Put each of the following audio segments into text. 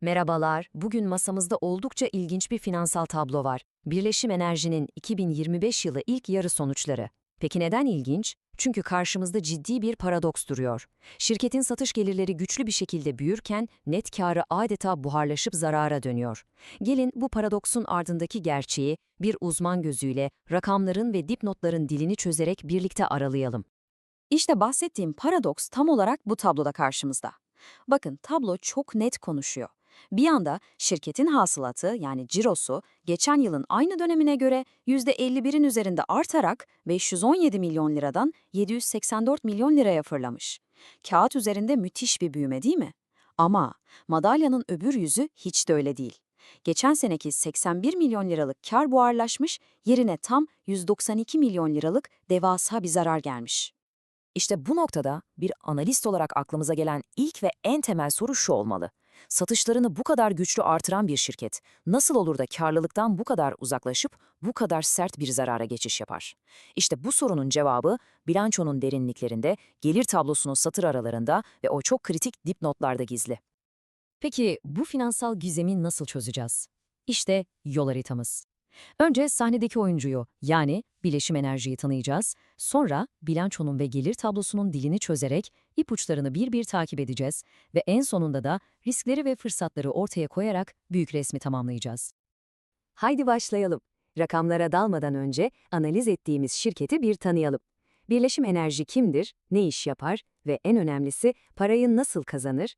Merhabalar, bugün masamızda oldukça ilginç bir finansal tablo var. Birleşim Enerji'nin 2025 yılı ilk yarı sonuçları. Peki neden ilginç? Çünkü karşımızda ciddi bir paradoks duruyor. Şirketin satış gelirleri güçlü bir şekilde büyürken net karı adeta buharlaşıp zarara dönüyor. Gelin bu paradoksun ardındaki gerçeği bir uzman gözüyle rakamların ve dipnotların dilini çözerek birlikte aralayalım. İşte bahsettiğim paradoks tam olarak bu tabloda karşımızda. Bakın tablo çok net konuşuyor. Bir yanda şirketin hasılatı yani cirosu geçen yılın aynı dönemine göre %51'in üzerinde artarak 517 milyon liradan 784 milyon liraya fırlamış. Kağıt üzerinde müthiş bir büyüme değil mi? Ama madalyanın öbür yüzü hiç de öyle değil. Geçen seneki 81 milyon liralık kar buharlaşmış, yerine tam 192 milyon liralık devasa bir zarar gelmiş. İşte bu noktada bir analist olarak aklımıza gelen ilk ve en temel soru şu olmalı. Satışlarını bu kadar güçlü artıran bir şirket nasıl olur da karlılıktan bu kadar uzaklaşıp bu kadar sert bir zarara geçiş yapar? İşte bu sorunun cevabı bilançonun derinliklerinde, gelir tablosunun satır aralarında ve o çok kritik dipnotlarda gizli. Peki bu finansal gizemi nasıl çözeceğiz? İşte yol haritamız. Önce sahnedeki oyuncuyu yani bileşim enerjiyi tanıyacağız. Sonra bilançonun ve gelir tablosunun dilini çözerek ipuçlarını bir bir takip edeceğiz ve en sonunda da riskleri ve fırsatları ortaya koyarak büyük resmi tamamlayacağız. Haydi başlayalım. Rakamlara dalmadan önce analiz ettiğimiz şirketi bir tanıyalım. Birleşim Enerji kimdir, ne iş yapar ve en önemlisi parayı nasıl kazanır?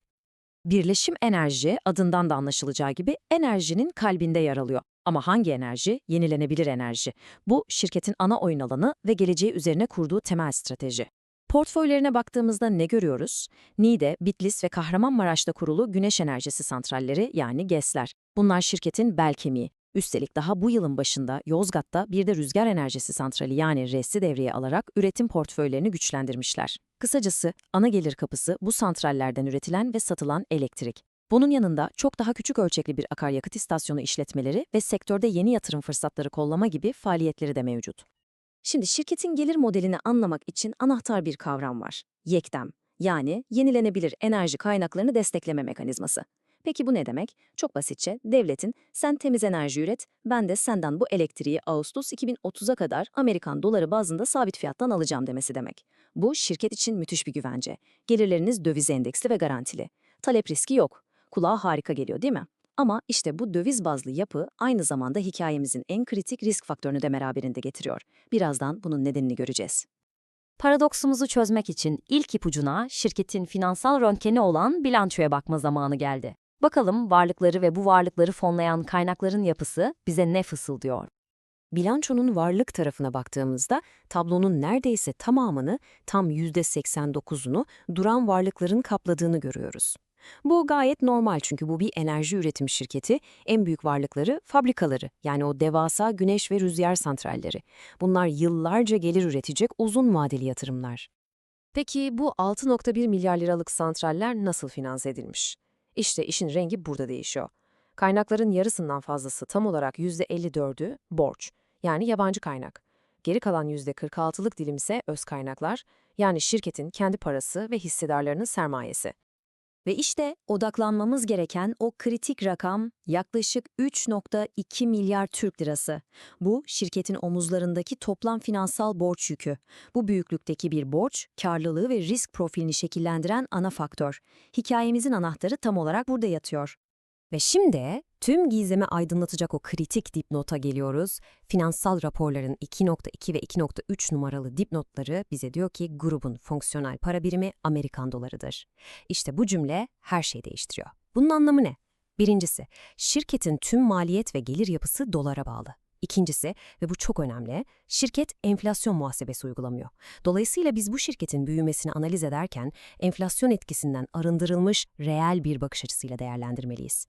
Birleşim Enerji adından da anlaşılacağı gibi enerjinin kalbinde yer alıyor. Ama hangi enerji? Yenilenebilir enerji. Bu şirketin ana oyun alanı ve geleceği üzerine kurduğu temel strateji. Portföylerine baktığımızda ne görüyoruz? Niğde, Bitlis ve Kahramanmaraş'ta kurulu güneş enerjisi santralleri yani GES'ler. Bunlar şirketin bel kemiği. Üstelik daha bu yılın başında Yozgat'ta bir de rüzgar enerjisi santrali yani RES'i devreye alarak üretim portföylerini güçlendirmişler. Kısacası ana gelir kapısı bu santrallerden üretilen ve satılan elektrik. Bunun yanında çok daha küçük ölçekli bir akaryakıt istasyonu işletmeleri ve sektörde yeni yatırım fırsatları kollama gibi faaliyetleri de mevcut. Şimdi şirketin gelir modelini anlamak için anahtar bir kavram var. YEKDEM, yani yenilenebilir enerji kaynaklarını destekleme mekanizması. Peki bu ne demek? Çok basitçe devletin sen temiz enerji üret, ben de senden bu elektriği Ağustos 2030'a kadar Amerikan doları bazında sabit fiyattan alacağım demesi demek. Bu şirket için müthiş bir güvence. Gelirleriniz döviz endeksli ve garantili. Talep riski yok. Kulağa harika geliyor değil mi? Ama işte bu döviz bazlı yapı aynı zamanda hikayemizin en kritik risk faktörünü de beraberinde getiriyor. Birazdan bunun nedenini göreceğiz. Paradoksumuzu çözmek için ilk ipucuna şirketin finansal röntgeni olan bilançoya bakma zamanı geldi. Bakalım varlıkları ve bu varlıkları fonlayan kaynakların yapısı bize ne fısıldıyor? Bilançonun varlık tarafına baktığımızda tablonun neredeyse tamamını, tam %89'unu duran varlıkların kapladığını görüyoruz. Bu gayet normal çünkü bu bir enerji üretim şirketi. En büyük varlıkları fabrikaları yani o devasa güneş ve rüzgar santralleri. Bunlar yıllarca gelir üretecek uzun vadeli yatırımlar. Peki bu 6.1 milyar liralık santraller nasıl finanse edilmiş? İşte işin rengi burada değişiyor. Kaynakların yarısından fazlası tam olarak %54'ü borç yani yabancı kaynak. Geri kalan %46'lık dilim ise öz kaynaklar yani şirketin kendi parası ve hissedarlarının sermayesi. Ve işte odaklanmamız gereken o kritik rakam yaklaşık 3.2 milyar Türk lirası. Bu şirketin omuzlarındaki toplam finansal borç yükü. Bu büyüklükteki bir borç, karlılığı ve risk profilini şekillendiren ana faktör. Hikayemizin anahtarı tam olarak burada yatıyor. Ve şimdi tüm gizemi aydınlatacak o kritik dipnota geliyoruz. Finansal raporların 2.2 ve 2.3 numaralı dipnotları bize diyor ki grubun fonksiyonel para birimi Amerikan dolarıdır. İşte bu cümle her şeyi değiştiriyor. Bunun anlamı ne? Birincisi, şirketin tüm maliyet ve gelir yapısı dolara bağlı. İkincisi ve bu çok önemli, şirket enflasyon muhasebesi uygulamıyor. Dolayısıyla biz bu şirketin büyümesini analiz ederken enflasyon etkisinden arındırılmış reel bir bakış açısıyla değerlendirmeliyiz.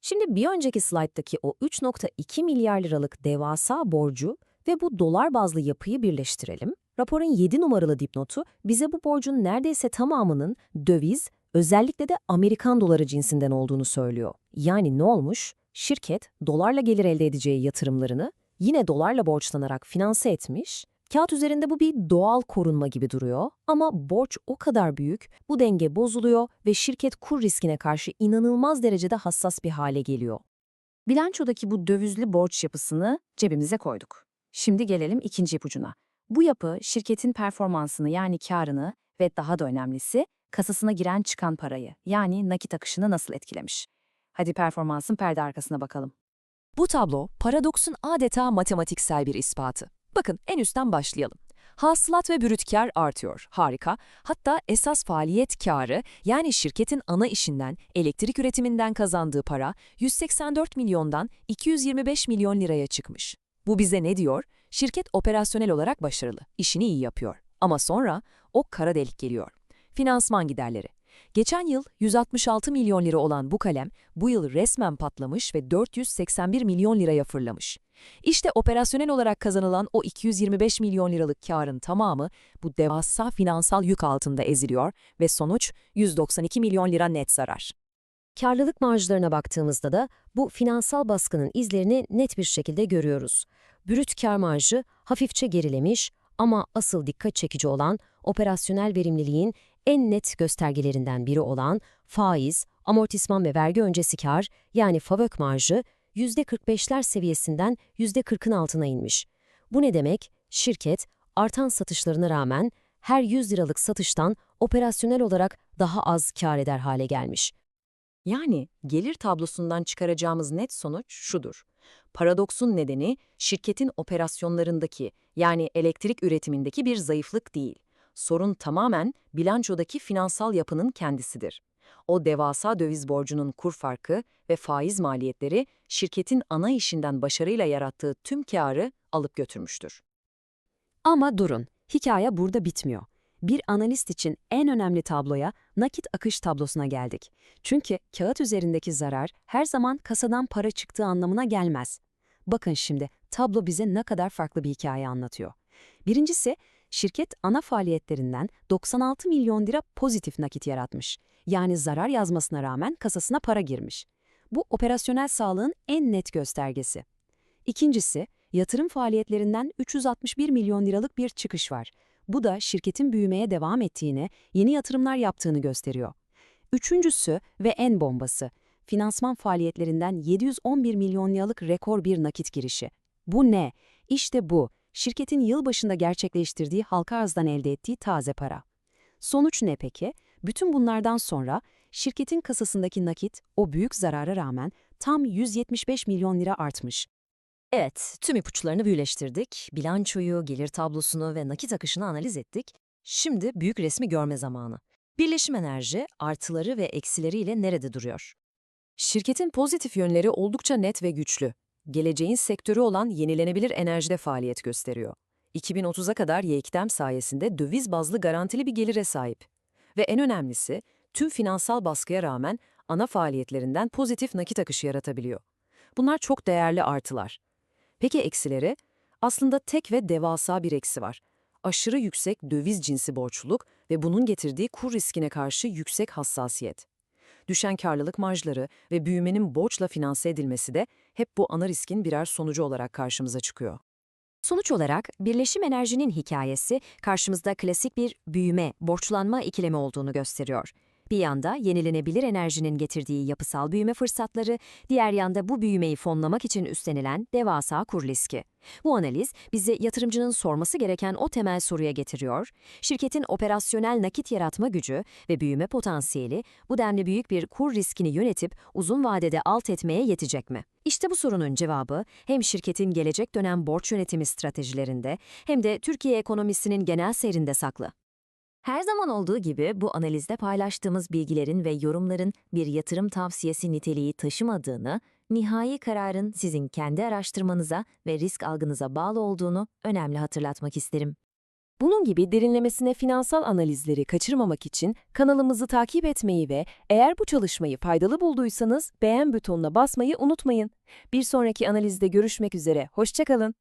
Şimdi bir önceki slayttaki o 3.2 milyar liralık devasa borcu ve bu dolar bazlı yapıyı birleştirelim. Raporun 7 numaralı dipnotu bize bu borcun neredeyse tamamının döviz, özellikle de Amerikan doları cinsinden olduğunu söylüyor. Yani ne olmuş? Şirket dolarla gelir elde edeceği yatırımlarını yine dolarla borçlanarak finanse etmiş. Kağıt üzerinde bu bir doğal korunma gibi duruyor ama borç o kadar büyük, bu denge bozuluyor ve şirket kur riskine karşı inanılmaz derecede hassas bir hale geliyor. Bilançodaki bu dövizli borç yapısını cebimize koyduk. Şimdi gelelim ikinci ipucuna. Bu yapı şirketin performansını yani karını ve daha da önemlisi kasasına giren çıkan parayı yani nakit akışını nasıl etkilemiş? Hadi performansın perde arkasına bakalım. Bu tablo paradoksun adeta matematiksel bir ispatı. Bakın en üstten başlayalım. Hasılat ve brüt kar artıyor. Harika. Hatta esas faaliyet karı yani şirketin ana işinden, elektrik üretiminden kazandığı para 184 milyondan 225 milyon liraya çıkmış. Bu bize ne diyor? Şirket operasyonel olarak başarılı, işini iyi yapıyor. Ama sonra o kara delik geliyor. Finansman giderleri. Geçen yıl 166 milyon lira olan bu kalem bu yıl resmen patlamış ve 481 milyon liraya fırlamış. İşte operasyonel olarak kazanılan o 225 milyon liralık karın tamamı bu devasa finansal yük altında eziliyor ve sonuç 192 milyon lira net zarar. Karlılık marjlarına baktığımızda da bu finansal baskının izlerini net bir şekilde görüyoruz. Brüt kar marjı hafifçe gerilemiş ama asıl dikkat çekici olan operasyonel verimliliğin en net göstergelerinden biri olan faiz, amortisman ve vergi öncesi kar yani FAVÖK marjı %45'ler seviyesinden %40'ın altına inmiş. Bu ne demek? Şirket artan satışlarına rağmen her 100 liralık satıştan operasyonel olarak daha az kar eder hale gelmiş. Yani gelir tablosundan çıkaracağımız net sonuç şudur. Paradoksun nedeni şirketin operasyonlarındaki yani elektrik üretimindeki bir zayıflık değil. Sorun tamamen bilançodaki finansal yapının kendisidir. O devasa döviz borcunun kur farkı ve faiz maliyetleri şirketin ana işinden başarıyla yarattığı tüm karı alıp götürmüştür. Ama durun, hikaye burada bitmiyor. Bir analist için en önemli tabloya nakit akış tablosuna geldik. Çünkü kağıt üzerindeki zarar her zaman kasadan para çıktığı anlamına gelmez. Bakın şimdi tablo bize ne kadar farklı bir hikaye anlatıyor. Birincisi, şirket ana faaliyetlerinden 96 milyon lira pozitif nakit yaratmış. Yani zarar yazmasına rağmen kasasına para girmiş. Bu operasyonel sağlığın en net göstergesi. İkincisi, yatırım faaliyetlerinden 361 milyon liralık bir çıkış var. Bu da şirketin büyümeye devam ettiğini, yeni yatırımlar yaptığını gösteriyor. Üçüncüsü ve en bombası, finansman faaliyetlerinden 711 milyon liralık rekor bir nakit girişi. Bu ne? İşte bu, şirketin yılbaşında gerçekleştirdiği halka arzdan elde ettiği taze para. Sonuç ne peki? Bütün bunlardan sonra şirketin kasasındaki nakit o büyük zarara rağmen tam 175 milyon lira artmış. Evet, tüm ipuçlarını birleştirdik. Bilançoyu, gelir tablosunu ve nakit akışını analiz ettik. Şimdi büyük resmi görme zamanı. Birleşim enerji artıları ve eksileriyle nerede duruyor? Şirketin pozitif yönleri oldukça net ve güçlü. Geleceğin sektörü olan yenilenebilir enerjide faaliyet gösteriyor. 2030'a kadar YEKDEM sayesinde döviz bazlı garantili bir gelire sahip. Ve en önemlisi, tüm finansal baskıya rağmen ana faaliyetlerinden pozitif nakit akışı yaratabiliyor. Bunlar çok değerli artılar. Peki eksileri? Aslında tek ve devasa bir eksi var. Aşırı yüksek döviz cinsi borçluluk ve bunun getirdiği kur riskine karşı yüksek hassasiyet. Düşen karlılık marjları ve büyümenin borçla finanse edilmesi de hep bu ana riskin birer sonucu olarak karşımıza çıkıyor. Sonuç olarak birleşim enerjinin hikayesi karşımızda klasik bir büyüme, borçlanma ikilemi olduğunu gösteriyor. Bir yanda yenilenebilir enerjinin getirdiği yapısal büyüme fırsatları, diğer yanda bu büyümeyi fonlamak için üstlenilen devasa kur riski. Bu analiz bizi yatırımcının sorması gereken o temel soruya getiriyor. Şirketin operasyonel nakit yaratma gücü ve büyüme potansiyeli bu denli büyük bir kur riskini yönetip uzun vadede alt etmeye yetecek mi? İşte bu sorunun cevabı hem şirketin gelecek dönem borç yönetimi stratejilerinde hem de Türkiye ekonomisinin genel seyrinde saklı. Her zaman olduğu gibi bu analizde paylaştığımız bilgilerin ve yorumların bir yatırım tavsiyesi niteliği taşımadığını, nihai kararın sizin kendi araştırmanıza ve risk algınıza bağlı olduğunu önemli hatırlatmak isterim. Bunun gibi derinlemesine finansal analizleri kaçırmamak için kanalımızı takip etmeyi ve eğer bu çalışmayı faydalı bulduysanız beğen butonuna basmayı unutmayın. Bir sonraki analizde görüşmek üzere, hoşçakalın.